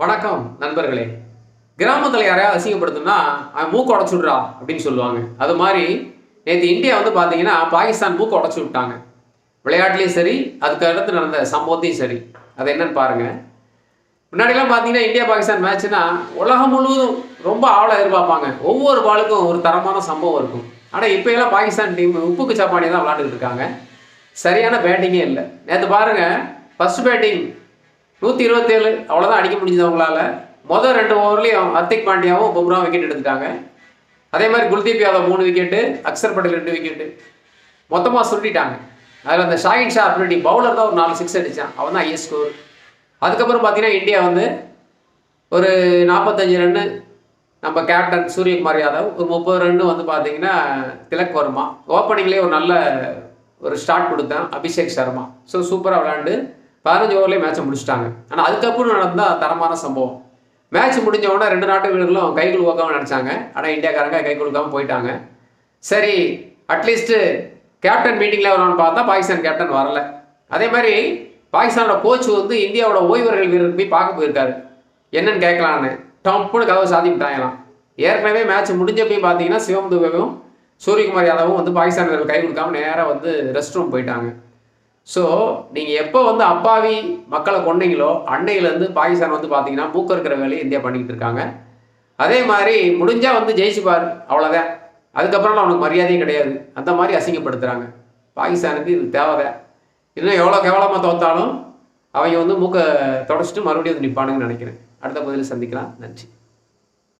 வணக்கம் நண்பர்களே. கிராமத்தில் யாரையாவது அசிங்கப்படுத்தணும்னா அவன் மூக்கு உடச்சு விட்றா அப்படின்னு சொல்லுவாங்க. அது மாதிரி நேற்று இந்தியா வந்து பார்த்தீங்கன்னா பாகிஸ்தான் மூக்கு உடச்சு விட்டாங்க. விளையாட்டுலேயும் சரி அதுக்கு அடுத்து நடந்த சம்பவத்தையும் சரி. அது என்னன்னு பாருங்கள் முன்னாடிலாம் பார்த்தீங்கன்னா இந்தியா பாகிஸ்தான் மேட்ச்னா உலகம் முழுவதும் ரொம்ப ஆவலை எதிர்பார்ப்பாங்க. ஒவ்வொரு பாலுக்கும் ஒரு தரமான சம்பவம் இருக்கும். ஆனால் இப்போ எல்லாம் பாகிஸ்தான் டீம் உப்புக்கு சாப்பாடி தான் விளாண்டுட்டு இருக்காங்க. சரியான பேட்டிங்கே இல்லை. நேற்று பாருங்கள் ஃபர்ஸ்ட் பேட்டிங் நூற்றி இருபத்தேழு அவ்வளோதான் அடிக்க முடிஞ்சது அவங்களால. மொதல் ரெண்டு ஓவர்லேயும் ஹர்திக் பாண்டியாவும் பும்ராவும் விக்கெட் எடுத்துட்டாங்க. அதே மாதிரி குல்தீப் யாதவ் மூணு விக்கெட்டு அக்சர் பட்டேல் ரெண்டு விக்கெட்டு மொத்தமாக சுருட்டிட்டாங்க. அதில் அந்த ஷாகின் ஷா அப்ரிட்டி பவுலர் தான் ஒரு நாலு சிக்ஸ் அடித்தான் அவன் தான் ஐஎஸ் ஸ்கோர் அதுக்கப்புறம் பார்த்தீங்கன்னா இந்தியா வந்து ஒரு நாற்பத்தஞ்சு ரன்னு நம்ம கேப்டன் சூரியகுமார் யாதவ் ஒரு முப்பது ரன்னு வந்து பார்த்தீங்கன்னா திலக் வர்மா. ஓப்பனிங்லேயே ஒரு நல்ல ஒரு ஸ்டார்ட் கொடுத்தேன் அபிஷேக் சர்மா. ஸோ சூப்பராக விளாண்டு பதினஞ்சு ஓவர்லேயே மேட்ச்சை முடிச்சுட்டாங்க. ஆனால் அதுக்கப்புறம் நடந்த தரமான சம்பவம். மேட்ச் முடிஞ்ச உடனே ரெண்டு நாட்டு வீரர்களும் கை குலுக்காமல் நினச்சாங்க ஆனால் இந்தியாக்காரங்க கை குலுக்காமல் போயிட்டாங்க. சரி அட்லீஸ்ட்டு கேப்டன் மீட்டிங்கில் வரணும்னு பார்த்தா பாகிஸ்தான் கேப்டன் வரல. அதே மாதிரி பாகிஸ்தானோட கோச் வந்து இந்தியாவோட ஓய்வர்கள் வீரருக்கு போய் பார்க்க போயிருக்காரு. என்னன்னு கேட்கலான்னு. டப்புன்னு கதவை சாதிக்கிட்டாங்களாம் ஏற்கனவே மேட்ச் முடிஞ்சப்பையும் பார்த்தீங்கன்னா சிவம் துபேவும் சூரியகுமார் யாதவும் வந்து பாகிஸ்தான் வீரர்கள் கை கொடுக்காம நேராக வந்து ரெஸ்ட் ரூம் போயிட்டாங்க. ஸோ நீங்கள் எப்போ வந்து அப்பாவி மக்களை கொண்டீங்களோ அன்னையிலேருந்து பாகிஸ்தான் வந்து பார்த்தீங்கன்னா மூக்க இருக்கிற வேலையை இந்தியா பண்ணிக்கிட்டு இருக்காங்க. அதே மாதிரி முடிஞ்சால் வந்து ஜெயிச்சுப்பார் அவ்வளோதான் அதுக்கப்புறம் அவனுக்கு மரியாதையும் கிடையாது. அந்த மாதிரி அசிங்கப்படுத்துகிறாங்க பாகிஸ்தானுக்கு இது தேவைதான். இன்னும் எவ்வளோ கேவலமாக தோத்தாலும் அவங்க வந்து மூக்கை தொடச்சிட்டு மறுபடியும் வந்து நிற்பானுங்கன்னு நினைக்கிறேன். அடுத்த பதில் சந்திக்கலாம். நன்றி.